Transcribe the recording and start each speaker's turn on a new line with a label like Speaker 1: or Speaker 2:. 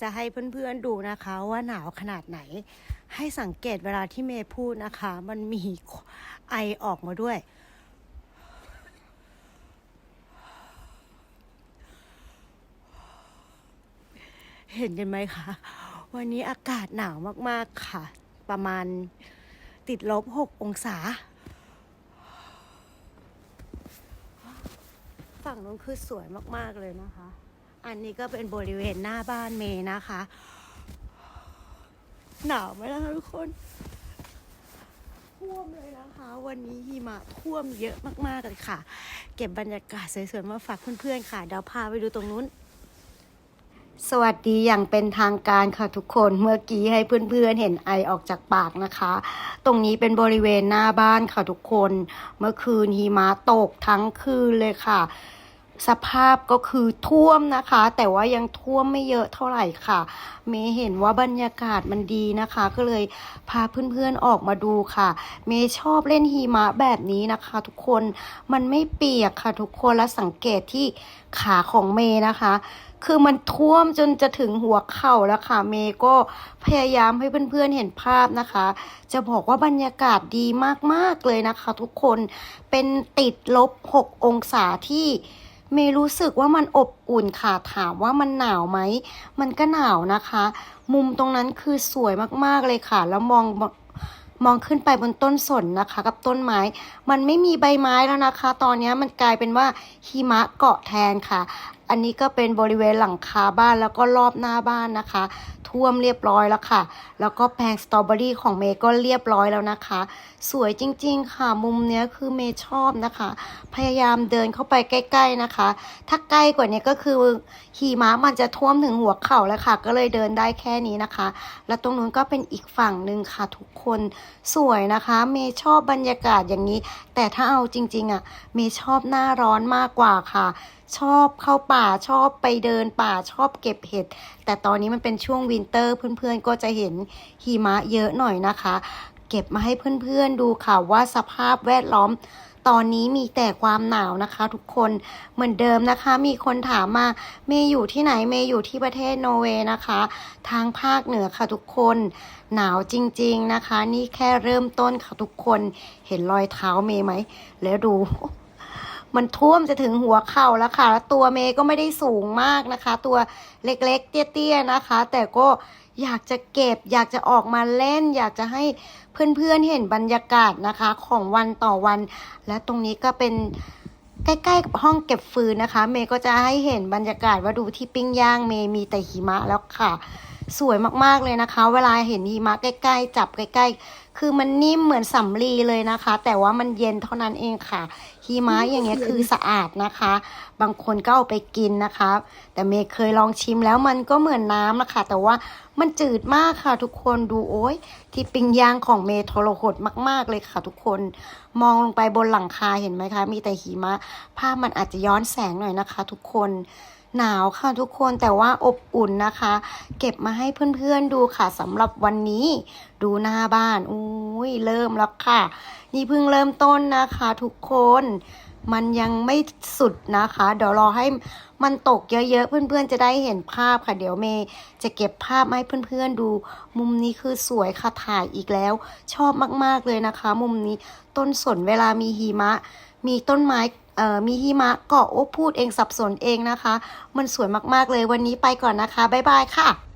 Speaker 1: จะให้เพื่อนๆดูนะคะว่าหนาวขนาดไหน ให้สังเกตเวลาที่เมย์พูดนะคะ มันมีไอออกมาด้วย เห็นกันไหมคะ วันนี้อากาศหนาวมากๆค่ะ ประมาณติดลบ6องศา ฝั่งนู้นคือสวยมากๆเลยนะคะ อันนี้ก็เป็นบริเวณหน้าบ้านเมย์นะคะ หนาวไหมล่ะทุกคน ท่วมเลยนะคะ วันนี้หิมะท่วมเยอะมากๆเลยค่ะ เก็บบรรยากาศสวยๆมาฝากเพื่อนๆค่ะ เดี๋ยวพาไปดูตรงนู้น สวัสดีอย่างเป็นทางการค่ะทุกคนเมื่อกี้ให้เพื่อนๆเห็นไอออกจากปากนะคะ ตรงนี้เป็นบริเวณหน้าบ้านค่ะทุกคน เมื่อคืนหิมะตกทั้งคืนเลยค่ะ สภาพก็คือท่วมนะคะ แต่ว่ายังท่วมไม่เยอะเท่าไหร่ค่ะ เมย์เห็นว่าบรรยากาศมันดีนะคะ ก็เลยพาเพื่อนๆออกมาดูค่ะ เมย์ชอบเล่นหิมะแบบนี้นะคะ ทุกคนมันไม่เปียกค่ะ ทุกคนและสังเกตที่ขาของเมย์นะคะ คือมันท่วมจนจะถึงหัวเข่าแล้วค่ะ เมย์ก็พยายามให้เพื่อนๆเห็นภาพนะคะ จะบอกว่าบรรยากาศดีมากๆเลยนะคะ ทุกคนเป็นติดลบ 6 องศาที่ เมย์รู้สึกว่ามันอบอุ่นค่ะถามว่ามันหนาวไหม มันก็หนาวนะคะ มุมตรงนั้นคือสวยมากๆเลยค่ะ แล้วมองมองขึ้นไปบนต้นสนนะคะ กับต้นไม้ มันไม่มีใบไม้แล้วนะคะ ตอนนี้มันกลายเป็นว่าหิมะเกาะแทนค่ะ อันนี้ก็เป็นบริเวณหลังคาบ้านแล้วก็รอบหน้าบ้านนะคะ ท่วมเรียบร้อยแล้วค่ะ แล้วก็แปลงสตรอเบอรี่ของเมย์ก็เรียบร้อยแล้วนะคะ สวยจริงๆค่ะ มุมเนี้ยคือเมย์ชอบนะคะ พยายามเดินเข้าไปใกล้ ๆนะคะ ถ้าใกล้กว่านี้ก็คือหิมะมันจะท่วมถึงหัวเข่าแล้วค่ะ ก็เลยเดินได้แค่นี้นะคะ แล้วตรงนู้นก็เป็นอีกฝั่งหนึ่งค่ะทุกคนสวยนะคะ เมย์ชอบบรรยากาศอย่างนี้ แต่ถ้าเอาจริงๆอะเมย์ชอบหน้าร้อนมากกว่าค่ะ ชอบเข้าป่าชอบไปเดินป่าชอบเก็บเห็ด แต่ตอนนี้มันเป็นช่วงวินเตอร์เพื่อนๆ ก็จะเห็นหิมะเยอะหน่อยนะคะ เก็บมาให้เพื่อนๆดูค่ะว่าสภาพแวดล้อมตอนนี้มีแต่ความหนาวนะคะ ทุกคนเหมือนเดิมนะคะ มีคนถามมาเมย์อยู่ที่ไหนเมย์อยู่ที่ประเทศนอร์เวย์นะคะ ทางภาคเหนือค่ะทุกคนหนาวจริง ๆนะคะ นี่แค่เริ่มต้นค่ะทุกคนเห็นรอยเท้าเมย์ไหมแล้วดู มันท่วมจะถึงหัวเข่าแล้วค่ะ แล้วตัวเมย์ก็ไม่ได้สูงมากนะคะ ตัวเล็กๆ เตี้ยๆนะคะ แต่ก็อยากจะเก็บ อยากจะออกมาเล่น อยากจะให้เพื่อนๆเห็นบรรยากาศนะคะ ของวันต่อวัน และตรงนี้ก็เป็นใกล้ๆกับห้องเก็บฟืนนะคะ เมย์ก็จะให้เห็นบรรยากาศว่าดูที่ปิ้งย่างเมย์มีแต่หิมะแล้วค่ะ สวยมากๆเลยนะคะ เวลาเห็นหิมะใกล้ๆ จับใกล้ๆ คือมันนิ่มเหมือนสำลีเลยนะคะ แต่ว่ามันเย็นเท่านั้นเองค่ะหิมะอย่างเงี้ยคือสะอาดนะคะ บางคนก็เอาไปกินนะคะ แต่เมย์เคยลองชิมแล้วมันก็เหมือนน้ำนะคะ แต่ว่ามันจืดมากค่ะทุกคนดูโอ้ยที่ปิ้งย่างของเมย์ทรหดมากๆเลยค่ะทุกคนมองลงไปบนหลังคาเห็นไหมคะ มีแต่หิมะ ภาพมันอาจจะย้อนแสงหน่อยนะคะ ทุกคน หนาวค่ะทุกคนแต่ว่าอบอุ่นนะคะ เก็บมาให้เพื่อนๆดูค่ะสำหรับวันนี้ ดูหน้าบ้านอุ้ยเริ่มแล้วค่ะ นี่เพิ่งเริ่มต้นนะคะ ทุกคนมันยังไม่สุดนะคะ เดี๋ยวรอให้มันตกเยอะๆ เพื่อนๆ จะได้เห็นภาพค่ะ เดี๋ยวเมย์จะเก็บภาพมาให้เพื่อนๆดู มุมนี้คือสวยค่ะถ่ายอีกแล้ว ชอบมากๆเลยนะคะ มุมนี้ต้นสนเวลามีหิมะ มีต้นไม้ เอ่อมีหิมะเกาะโอ้พูดเองสับสนเองนะคะ มันสวยมากๆเลยวันนี้ไปก่อนนะคะ บ๊ายบายค่ะ